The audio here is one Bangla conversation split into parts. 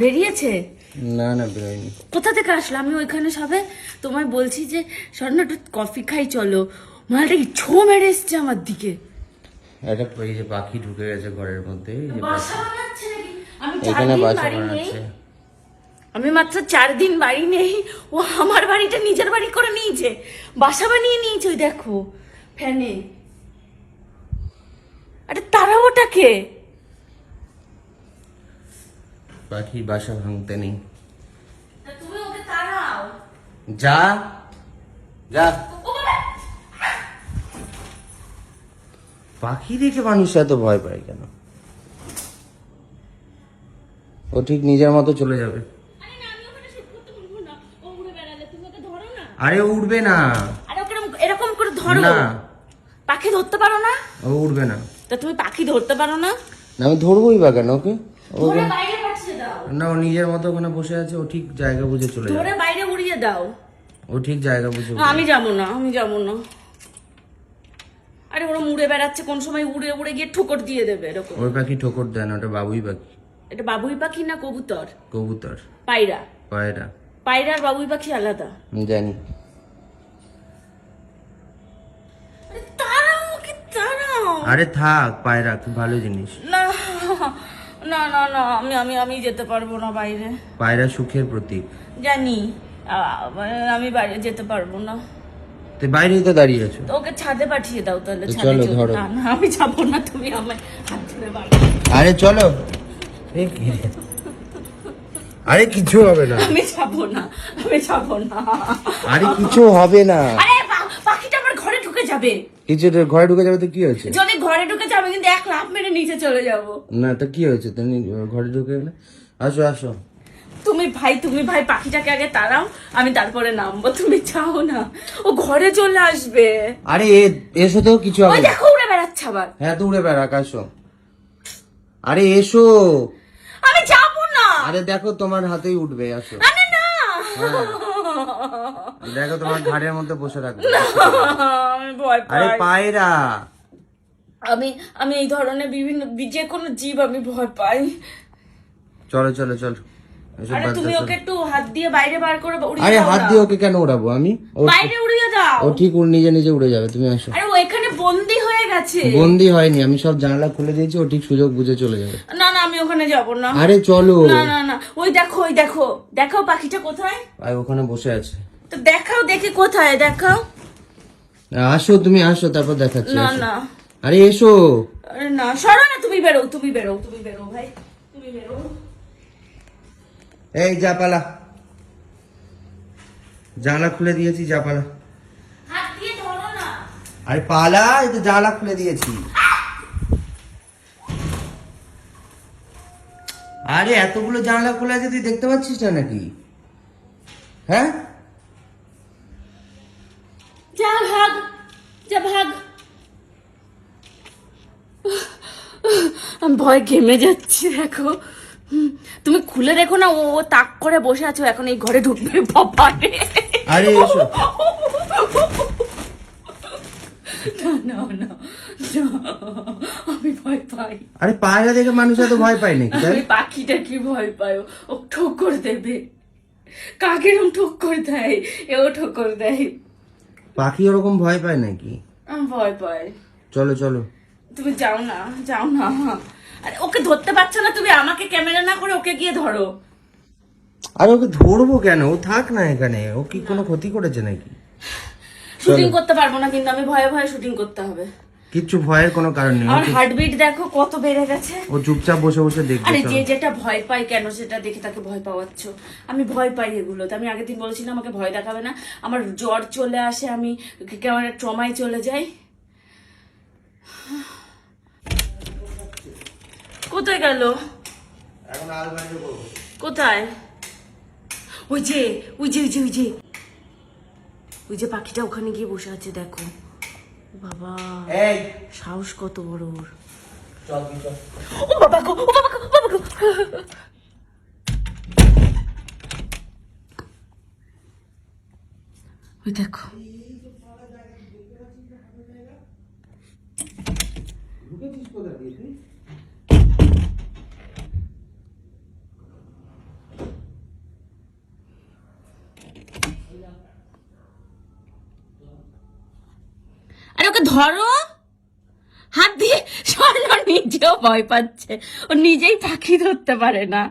বেরিয়েছে? না না বেরোয়নি। কোথা থেকে আসলো? আমি ওইখানে সবে তোমায় বলছি যে স্বর্ণ একটু কফি খাই চলো। মালটা কি ছো মেরে এসছে আমার দিকে? একটা এই যে পাখি ঢুকে গেছে ঘরের মধ্যে এখানে বাসা বানাচ্ছে। আমি মাত্র চার দিন বাড়ি নেই। ও আমার বাড়িটা নিজের বাড়ি করে নিয়েছে। বাসা বানিয়ে নিয়েছে ওই দেখো। ফ্যানে। আরে তারা ওটাকে? পাখির বাসা ভাঙতে নেই। ওকে যা যা। পাখি দেখে মানুষ এত ভয় পায় কেন? ও ঠিক নিজের মতো চলে যাবে। আরে ওকে উঠবে না। এরকম- এরকম করে ধরো। না। পাখি ধরতে পারো না? ও উঠবে না। তা তুমি পাখি ধরতে পারো না? আমি ধরবোই বা কেন ওকে? ও না ও নিজের মতো ওখানে বসে আছে ও ঠিক জায়গা বুঝে চলে যাবে। ধরে বাইরে উড়িয়ে দাও। ও ঠিক জায়গা বুঝে আমি যাব। না আমি যাব না। আরে ওরা উড়ে বেড়াচ্ছে কোন সময় উড়ে উড়ে গিয়ে ঠোকর দিয়ে দেবে এরকম। ওই পাখি ঠোকর দেয় না ওটা বাবুই পাখি। এটা বাবুই পাখি না কবুতর? কবুতর। পায়রা। পায়রা। পায়রা আর বাবুই পাখি আলাদা। জানি। আরে থাক পায়রা খুব ভালো জিনিস। না না না আমি আমি আমি যেতে পারব না বাইরে। পায়রা সুখের প্রতীক। জানি আ- আমি বাইরে যেতে পারব না। তুই বাইরেই তো দাঁড়িয়ে আছো। তো ওকে ছাদে পাঠিয়ে দাও তাহলে ছাদে চলো, চলো। ধরো। না না আমি যাব না তুমি আমায় হাত ধরে বাইরে আরে চলো। এ কি রে? আরে কিছু হবে না। আমি যাব না আমি যাব না। আরে কিছু হবে না। আরে পা- পাখিটা আমার ঘরে ঢুকে যাবে। তো ঘরে ঢুকে যাবে তো কি হয়েছে? যদি ঘরে ঢুকে যাবে কিন্তু এক লাফ মেরে নিচে চলে যাব। না তো কি হয়েছে? তুমি ঘরে ঢুকে গেলে? আসো আসো। তুমি ভাই তুমি ভাই পাখিটাকে আগে তাড়াও আমি তারপরে নামবো। তুমি চাও না ও ঘরে চলে আসবে। আরে এ- এসো তো কিছু হবে না। দেখো উড়ে বেড়াচ্ছে আবার। হ্যাঁ তো উড়ে বেড়াক আসো। আরে এসো। আমি যাব না। আরে দেখো তোমার হাতেই উঠবে আসো। আরে না দেখো তোমার ঘাড়ের মধ্যে বসে রাখবে আরে পায়রা। আমি আমি এই ধরনের বিভিন্ন যে কোনো জীব আমি ভয় পাই। চলো চলো চলো। আরে তুমি ওকে একটু হাত দিয়ে বাইরে বার করে উড়িয়ে আরে হাত দিয়ে ওকে কেন উড়াবো আমি? বাইরে উড়িয়ে দাও। ও ঠিক উড়- নিজে নিজে উড়ে যাবে তুমি আসো। আরে ও এখানে বন্দি হয়ে গেছে। বন্দি হয়নি আমি সব জানালা খুলে দিয়েছি ও ঠিক সুযোগ বুঝে চলে যাবে। আমি ওখানে যাব না? আরে চলো। না না না। ওই দেখো ওই দেখো। দেখাও পাখিটা কোথায়? আর ওখানে বসে আছে। তো দেখাও দেখে কোথায় দেখাও। আসো তুমি আসো তারপর দেখাচ্ছি না না। আরে এসো। আরে না সরো না তুমি বেরো তুমি বেরো তুমি বেরো ভাই। তুমি বেরো। এই যা পালা। জানলা খুলে দিয়েছি যা পালা। হাত দিয়ে ধরো না। আরে পালা এই তো জানলা খুলে দিয়েছি। আরে এতগুলো জানলা খোলা আছে তুই দেখতে পাচ্ছিস না নাকি? হ্যাঁ? যা ভাগ যা ভাগ। আমি ভয় ঘেমে যাচ্ছি দেখো। তুমি খুলে দেখো না ও তাক করে বসে আছো এখন এই ঘরে ঢুকবে বাবা রে। আরে এসো। না না না না, আমি ভয় পাই। আরে পায়রা দেখে মানুষ এত ভয় পায় নাকি আমি পাখিটা কি ভয় পায় ও- ঠোকর দেবে। কাকেরম ঠোকর দেয়? এও ঠোকর দেয়। পাখি ওরকম ভয় পায় নাকি? আমি ভয় পাই চলো চলো। তুমি যাও না যাও না। আরে ওকে ধরতে পারছ না তুমি? আমাকে ক্যামেরা না করে ওকে গিয়ে ধরো। আরে ওকে ধরবো কেন? ও থাক না এখানে। ও কি কোনো ক্ষতি করেছে নাকি? শুটিং করতে পারব না কিন্তু আমি ভয়ে ভয়ে শুটিং করতে হবে। কিচ্ছু ভয়ের কোনো কারণ নেই। আমার হার্টবিট দেখো কত বেড়ে গেছে। ও চুপচাপ বসে বসে দেখবে আরে যে যেটা ভয় পায় কেন সেটা দেখে তাকে ভয় পাওয়াচ্ছ। আমি ভয় পাই এগুলোতে। আমি আগের দিন বলেছিলাম আমাকে ভয় দেখাবে না। আমার জ্বর চলে আসে আমি কেমন ট্রমায় চলে যাই। কোথায় গেল। কোথায়? ওই যে ওই যে ওই যে ওই যে। ওই যে পাখিটা ওখানে গিয়ে বসে আছে দেখো। বাবা এই। সাহস কত বড় ওর। চল চল। ও বাবা গো ও বাবা গো বাবা গো। ওই দেখো। আরে ওকে ধরো? হাত দিয়ে স্বর্ণ নিজেও ভয় পাচ্ছে। ও নিজেই পাখি ধরতে পারে না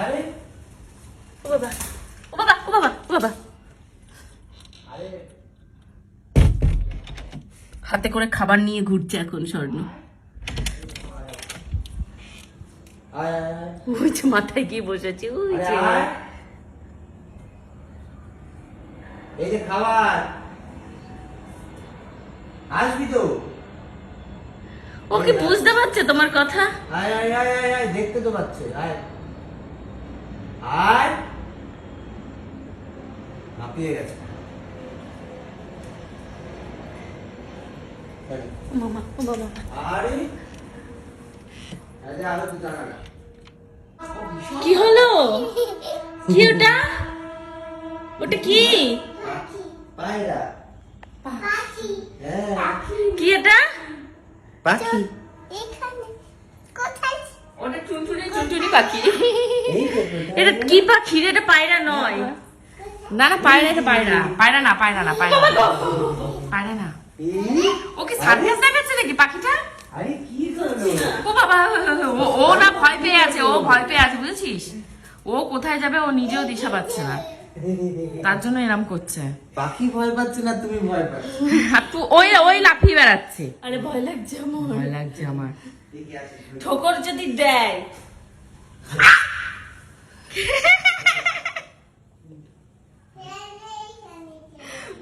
আরে ও বাবা ও বাবা ও বাবা ও বাবা আরে হাতে করে খাবার নিয়ে ঘুরছে এখন স্বর্ণ। ওই যে মাথায় গিয়ে বসেছে ওই যে। এই যে খাবার। আসবি তো। ওকে বুঝতে পারছে তোমার কথা? আয় আয় আয় আয় আয় দেখতে তো পাচ্ছে আয়। আয়। হাঁপিয়ে গেছে ও মামা বাবা। আরে আরে আরও তো না কি হলো? কি ওটা? ওটা কি? পায়রা। হ্যাঁ। কি এটা? পাখি। ওটা চুনচুনি চুনচুনি পাখি। এটা কি পাখি রে? এটা পায়রা নয়। না না পায়রা এটা পায়রা। পায়রা না পায়রা না পায়রা না। পায়রা না। এই, ওকে সার্ভিস দেখাচ্ছে নাকি পাখিটা? আরে কি করল ও বাবা ও ও না ভয় পেয়ে আছে ও ভয় পেয়ে আছে বুঝেছিস? ও কোথায় যাবে ও নিজেও দিশা পাচ্ছে না। তার জন্য এরম করছে। পাখি ভয় পাচ্ছে না তুমি ভয় পাচ্ছ? তুই ওই ওই লাফিয়ে বেড়াচ্ছে। আরে ভয় লাগছে আমার। ভয় লাগছে আমার। ঠোকর যদি দেয়।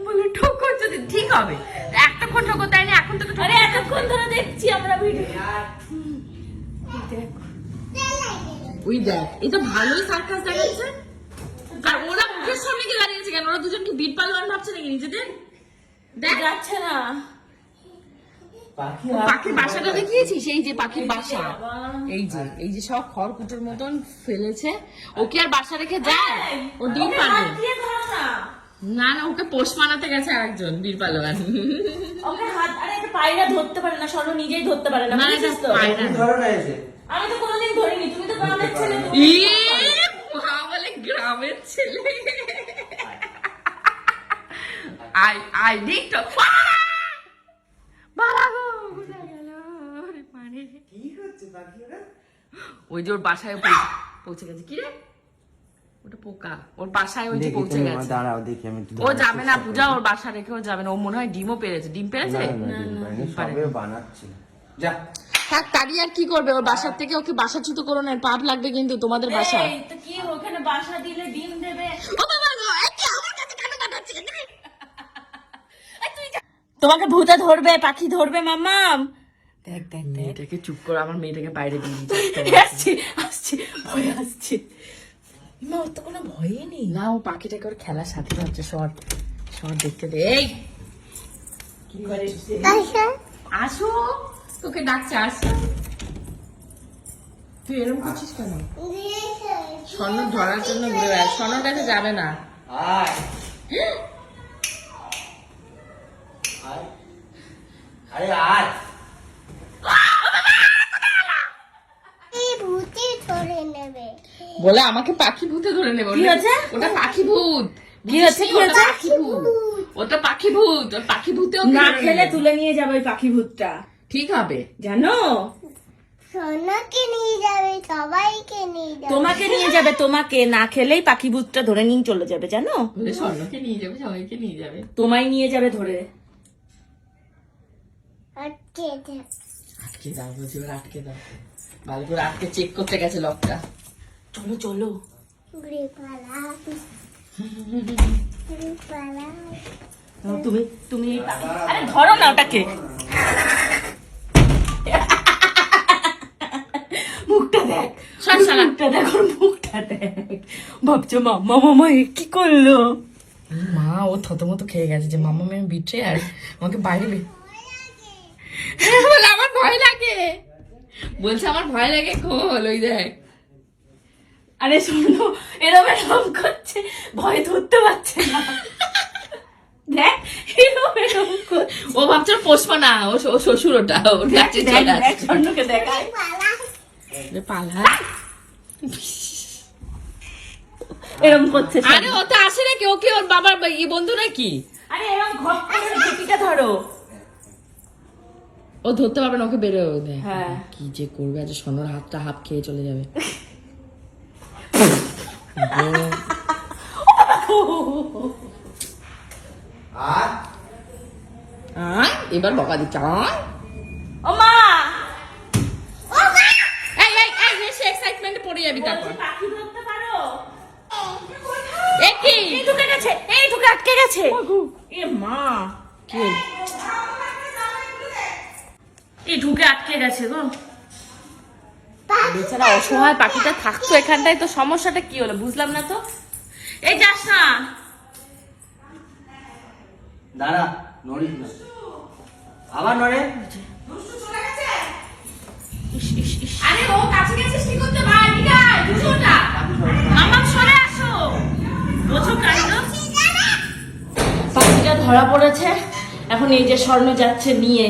বলে ঠোকর যদি ঠিক হবে। এতক্ষণ ঠোকর দেয়নি এখন তোকে আরে এতক্ষণ ধরে দেখছি আমরা ভিডিও ওই দেখ এটা ভালোই সার্কাস দেখাচ্ছে। আর ওরা মুখের সামনে কি দাঁড়িয়েছে কেন? ওরা দুজন কি বিট পালোয়ান ভাবছে নাকি নিজেদের? দেখ। যাচ্ছে না। পাখির বাসাটা দেখিয়েছিস? এই যে পাখির বাসা। এই যে এই যে সব খড়কুটোর মতন ফেলেছে। ওকে আর বাসা রেখে যায় ও ডিম পারবে। না না ওকে পোষ মানাতে গেছে আরেকজন বীর পালোয়ান ওকে হাত আরে এটা পায়রা ধরতে পারে না সর্ব নিজেই ধরতে পারে না না, বুঝেছিস তো? পায়রা। ধরো না এসে আমি তো কোনোদিন ধরিনি তুমি তো গ্রামের ছেলে। ইয়ে, মা বলে গ্রামের ছেলে। আই আই দিক তো বাবা গো, কোথায় গেল? ওরে মারে। কি পাখি ওরা? ওই যে ওর বাসায় পৌঁছে গেছে। কি রে? পোকা। ওর বাসায় ওই যে পৌঁছে গেছে। দাঁড়াও দেখি আমি ও যাবে না পূজা ওর বাসা রেখেও যাবে না ও মনে হয় ডিমও পেরেছে। ডিম পেরেছে? সবে বানাচ্ছি। যা। থাক আর কি করবে? ওর বাসার থেকে ওকে বাসা ছুতো করো না পাপ লাগবে কিন্তু তোমাদের বাসা কি ওখানে বাসা দিলে ডিম দেবে। ও বাবা আমার কাছে কেন পাঠাচ্ছিস? তোমাকে ভূতে ধরবে পাখি ধরবে মামাম দেখ দেখ দেখ। চুপ করে আমার মেয়েটাকে বাইরে দিয়ে দিচ্ছে আসছি আসছি ভয় আসছে। মা ওর তো কোনো ভয়ই নেই। না ও পাখিটাকে ওর খেলার সাথে হচ্ছে সর সর দেখতে দে। এই! কি করে আসো। তোকে ডাকছে আসো। তুই এরকম করছিস কেন? স্বর্ণ ধরার জন্য ঘুরে বেড়াস স্বর্ণর কাছে যাবে না। আয়। আয়। আরে আয় ভূতে ধরে নেবে বলে আমাকে পাখি ভূতে ধরে নেবে। কি হয়েছে? ওটা পাখি ভূত। কি হয়েছে কি হয়েছে? পাখি ভূত। ওটা পাখি ভূত ওর পাখি ভূতে না ধরে খেলে তুলে নিয়ে যাবে ওই পাখি ভূতটা। ঠিক হবে। জানো? সোনাকে নিয়ে যাবে সবাইকে নিয়ে যাবে। তোমাকে নিয়ে যাবে তোমাকে। না খেলেই পাখি ভূতটা ধরে নিয়ে চলে যাবে জানো? স্বর্ণকে নিয়ে যাবে সবাইকে নিয়ে যাবে। তোমায় নিয়ে যাবে ধরে। আটকে দাও আটকে দাও ভালো করে আটকে চেক করতে গেছে লকটা চলো চলো। তুমি তুমি আরে ধরো না ওটাকে। মুখটা দেখো। ওর মুখটা দেখ। ভাবছ মাম্মা মামা এ কি করল? মা ও থত মতো খেয়ে গেছে যে মামা মেয়ে বিটে আর আমাকে বাইরে বলে আমার ভয় লাগে। বলছে আমার ভয় লাগে খোল ওই দেখ। আরে শোনো এরম এরম করছে ভয় ধরতে পারছে না। দেখ এরম এরম ও ভাবছে পোষমা না ও শ্বশুর ওটা ওর কাছে চলে আসছে। স্বর্ণকে দেখায়। পালা। এরম করছে আরে ও তো আসে নাকি? ওকে ওর বাবার ই বন্ধু নাকি? আরে এরম ঝুঁকিটা ধরো। ও ধরতে পারবে না ওকে বেরো দেয় হ্যাঁ। কি যে করবে আজ সোনার হাতটা হাফ খেয়ে চলে যাবে। এবার বকা দিচ্ছে আয় ও মা এই এই এই বেশি এক্সাইটমেন্টে পড়ে যাবি তারপর। পাখি ধরতে পারো? এ এই ঢুকে গেছে এই ঢুকে আটকে গেছে। এ মা। কি এই ঢুকে আটকে গেছে গো। বেচারা অসহায় পাখিটা থাকতো এখানটায় তো সমস্যাটা কি হলো? বুঝলাম না তো? এই যাস না দাঁড়া নড়িস না। আবার নড়ে? আরে ও কাছে গেছিস কি করতে? ভাই এদিকে আয় আমার সরে আসো। বোঝো কাণ্ড পাখিটা ধরা পড়েছে। এখন এই যে স্বর্ণ যাচ্ছে নিয়ে।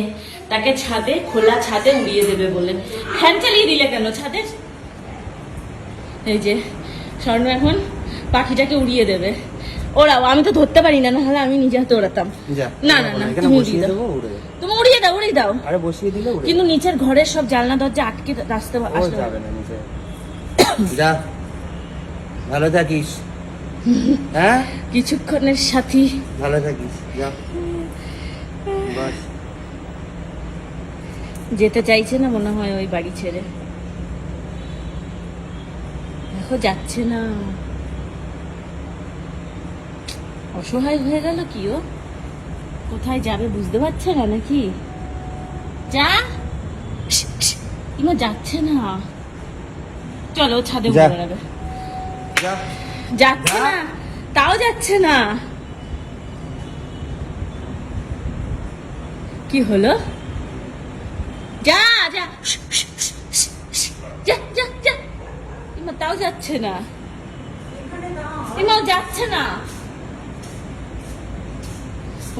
তাকে ছাদে খোলা ছাদে উড়িয়ে দেবে বলে ফ্যান চালিয়ে দিলে কেন ছাদে? এই যে স্বর্ণ এখন পাখিটাকে উড়িয়ে দেবে। ওরাও আমি তো ধরতে পারি না নাহলে আমি নিজে হাতে ওড়াতাম। না না না তুমি উড়িয়ে দাও। তুমি উড়িয়ে দাও উড়িয়ে দাও। আরে বসিয়ে দিলে উড়ে। কিন্তু নিচের ঘরের সব জানলা দরজা আটকে আসতে ও আসতে যাবে না নিচে। যা। ভালো থাকিস। হ্যাঁ? কিছুক্ষণের সাথী। ভালো থাকিস যা। যেতে চাইছে না মনে হয় ওই বাড়ি ছেড়ে। দেখো যাচ্ছে না। অসহায় হয়ে গেল কি ও? কোথায় যাবে বুঝতে পারছে না নাকি? যা! ইমা যাচ্ছে না। চলো ছাদে। উঠে বেড়াবে যাচ্ছে না। তাও যাচ্ছে না। কি হলো যা যা যা যা যা ইমা তাও যাচ্ছে না। ইমা যাচ্ছে না।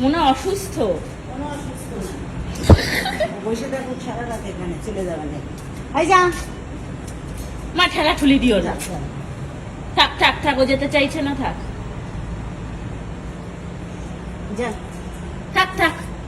মনে অসুস্থ। বসে থাকো সারা রাত এখানে চলে যাবে না এই যা মা ঠেলা ঠুলি দিও না। থাক থাক থাক ও যেতে চাইছে না থাক। যা। থাক থাক।